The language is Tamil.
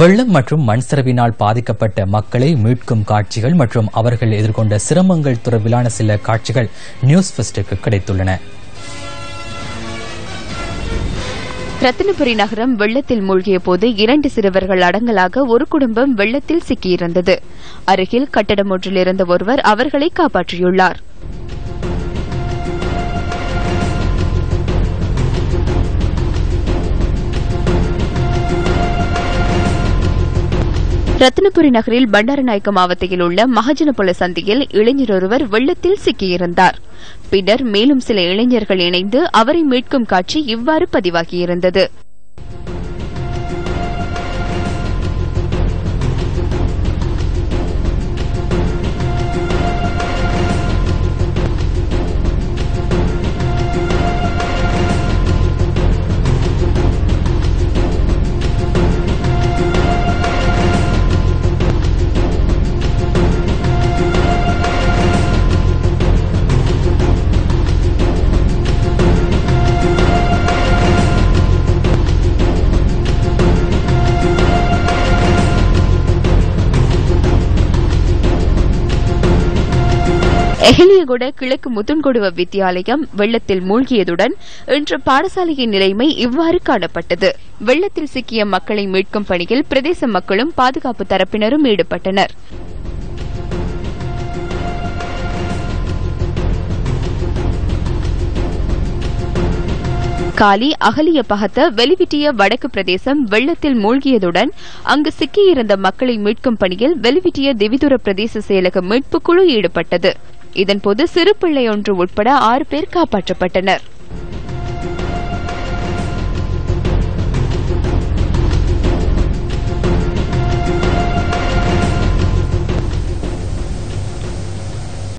வெள்ளம் மற்றும் மண் சரிவினால் பாதிக்கப்பட்ட மக்களை மீட்கும் காட்சிகள் மற்றும் அவர்கள் எதிர்கொண்ட சிரமங்கள் தொடர்பிலான சில காட்சிகள் நியூஸ் ஃபெஸ்டுக்கு கிடைத்துள்ளன. ரத்தினபுரி நகரம் வெள்ளத்தில் மூழ்கிய போது இரண்டு சிறுவர்கள் அடங்கலாக ஒரு குடும்பம் வெள்ளத்தில் சிக்கியிருந்தது. அருகில் கட்டடம் ஒன்றில் இருந்த ஒருவர் அவர்களை காப்பாற்றியுள்ளார். ரத்தினபுரி நகரில் பண்டாரநாயக்க மாவட்டத்தில் உள்ள மகஜனபுல சந்தியில் இளைஞர் ஒருவர் வெள்ளத்தில் சிக்கியிருந்தார். பின்னர் மேலும் சில இளைஞர்கள் இணைந்து அவரை மீட்கும் காட்சி இவ்வாறு பதிவாகியிருந்தது. எஹலியகுட கிழக்கு முத்துன்கொடுவ வித்தியாலயம் வெள்ளத்தில் மூழ்கியதுடன் இன்று பாடசாலையின் நிலைமை இவ்வாறு காணப்பட்டது. வெள்ளத்தில் சிக்கிய மக்களை மீட்கும் பணியில் பிரதேச மக்களும் பாதுகாப்பு தரப்பினரும் ஈடுபட்டனர். காலி அகலிய பகத்த வெளிவிட்டிய வடக்கு பிரதேசம் வெள்ளத்தில் மூழ்கியதுடன் அங்கு சிக்கியிருந்த மக்களை மீட்கும் பணியில் வெளிவிட்டிய திவிதுர பிரதேச செயலக மீட்புக் குழு ஈடுபட்டது. இதன்போது சிறு பிள்ளை ஒன்று உட்பட ஆறு பேர் காப்பாற்றப்பட்டனர்.